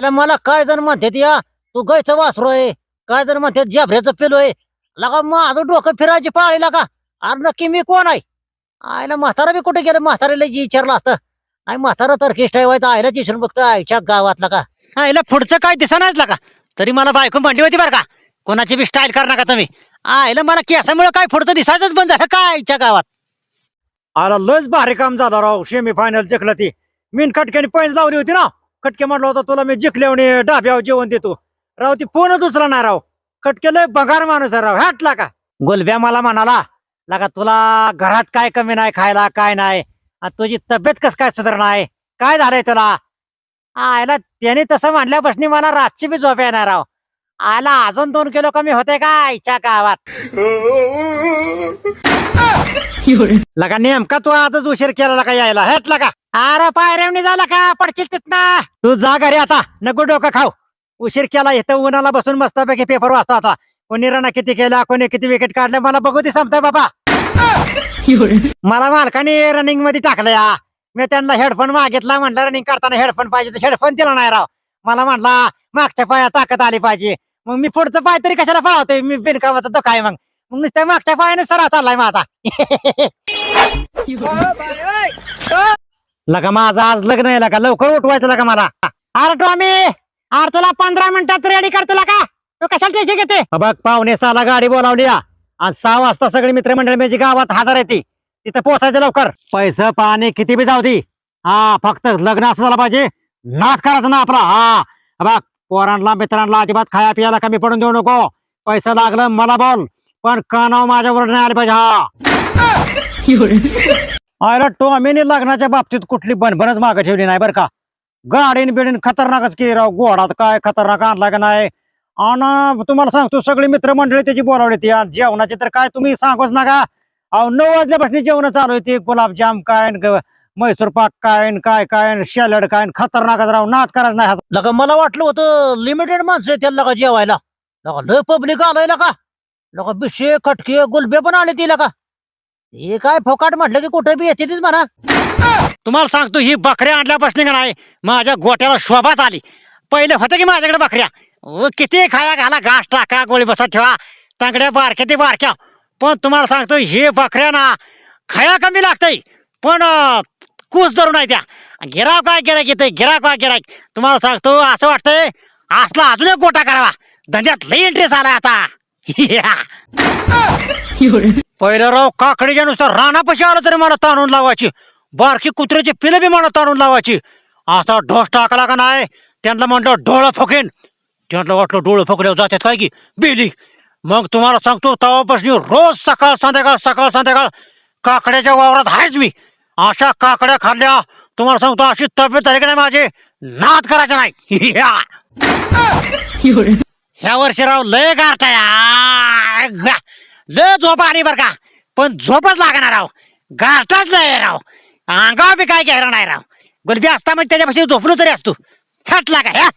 याला मला काय जण म्हणतात या तू गायचं वासरू आहे. काय जण म्हणतात जाभऱ्याचं पिलो आहे लगा माझं डोकं फिरायची पाळी का अरे नक्की मी कोण आहे? आयला म्हातारा बी कुठे गेलं? म्हाताऱ्याला जी विचारलं असतं. नाही म्हातारा तर किष्ट व्हायचं. आयला विचारून बघतो आईच्या गावातला का आईला पुढचं काय दिसणार का तरी मला बायको म्हणली होती बरं का कोणाची बी स्टाईल करणार का तुम्ही. आईला मला केसामुळे काय पुढचं दिसायचंच बंद झालं काय आईच्या गावात? आला लयच भारी काम झालं राव. सेमी फायनल जिंकलं ती. मीन कटक्याने पैज लावली होती ना. खटके म्हटलं होतं तुला मी जिंकल्याने डाब्यावर जेवण देतो. राव ती फोनच उचला नाही राव. खटके लय बघार माणूस आहे राव. हॅटला का? गोलब्या मला म्हणाला लगा तुला घरात काय कमी नाही खायला काय नाही? आणि तुझी तब्येत कस काय सुधार नाही? काय झालंय तुला? आयला त्याने तसं म्हणल्यापासून मला रातची बी झोप येणार राव. आयला अजून दोन किलो कमी होते का आईच्या गावात? लगा नेमका तू आजच उशीर केला का यायला हेटला का अरे पायरेवणी झाला का? पडशील तिथना. तू जा घरी आता नको डोकं खाऊ. उशीर केला इथं उन्हाला बसून मस्तपैकी पेपर वाचतो आता. कोणी रना किती केला कोणी किती विकेट काढले मला बघू दे समजाय बाबा. मला मालकाने रनिंगमध्ये टाकलं या. मी त्यांना हेडफोन मागितला म्हटलं रनिंग करताना हेडफोन पाहिजे तर हेडफोन दिला नाही राव. मला म्हटला मागच्या पायात ताकद आली पाहिजे. मग मी पुढचं पाय तरी कशाला पाहतोय मी बिनकामाचा धोका आहे मग. मग नुसत्या मागच्या पायाने सरा चाललाय माझा. लगा माझा आज लग्न आहे लगा लवकर उठवायचं लगा मला. अरे टॉमी अरे तुला पंधरा मिनिटात रेडी करतो का? तू कशाला टेन्शन घेते? बघ पाहुणे सहाला गाडी बोलावली या. आज सहा वाजता सगळी मित्रमंडळी माझी गावात हजर येते तिथं पोहोचायचं लवकर. पैसे पाणी किती बी जाऊ दे. हा फक्त लग्न असं झालं पाहिजे. नाच करायचं ना आपला. हा. बघ पोरांना मित्रांना अजिबात खाया पियाला कमी पडून देऊ नको. पैसा लागलं मला बोल. पण कानाव माझ्यावर नाही आले पाहिजे हा. अरे आम्ही लग्नाच्या बाबतीत कुठली बनबनच मागं ठेवली नाही बरं का? गाडीन बिडीन खतरनाकच केली राव. गोडात काय खतरनाक आणला का नाही? आणि तुम्हाला सांगतो सगळी मित्रमंडळी त्याची बोलावली ती जेवणाची तर काय तुम्ही सांगूच नका. अहो नऊ वाजल्यापासून जेवण चालू होती. गुलाबजाम काय मैसूर पाक काय काय काय न सॅलड काय खतरनाक खतरनाकच राव. नाच करायचं नाही मला वाटलं होतं लिमिटेड माणसं आहे त्याला जेवायला. लय पब्लिक आलंय का लगा बिशे कटके गुलबे पण आले ती लगा हे काय फोकाट म्हटलं की कुठे बी येते तीच म्हणा. तुम्हाला सांगतो ही बकऱ्या आणल्यापासून का नाही माझ्या गोट्याला शोभाच आली पहिले होतं की माझ्याकडे बकऱ्या? अहो, किती खाया घाला घास टाका गोळी बसा ठेवा तांगड्या बारक्या ते बारक्या. पण तुम्हाला सांगतो हे बकऱ्या ना खाया कमी लागतंय. पण अं, कूस धरून आहे त्या. गिराव काय गिरायक येते गिराव काय गिरायक तुम्हाला सांगतो असं वाटतंय असला अजून एक गोटा करावा. धंद्यात लई इंटरेस्ट आला आता. पहिलं राव काकडीच्या नुसतं रानापाशी आलं तरी मला ताणून लावायची. बारकी कुत्र्याची पिलं बी मला ताणून लावायची. असा ढोस टाकला का नाही? त्यांना म्हटलं डोळं फुकेन. त्यांना वाटलं डोळं फुकल्यावर जातात काय की? बेली. मग तुम्हाला सांगतो तवापासून रोज सकाळ संध्याकाळ सकाळ संध्याकाळ काकड्याच्या वावरात आहेच मी. अशा काकड्या खाल्ल्या तुम्हाला सांगतो अशी तब्येत झाली की नाही माझी? नाद करायचं नाही. ह्या वर्षी राव लय गारठाय लय झोप आली बर का. पण झोपच लागणार राव. गारठाच लय राव. अंगावर बी काय घ्यायला नाही राव. गुलबी असता म्हणजे त्याच्यापाशी झोपलो तरी असतो. हटला का ह्या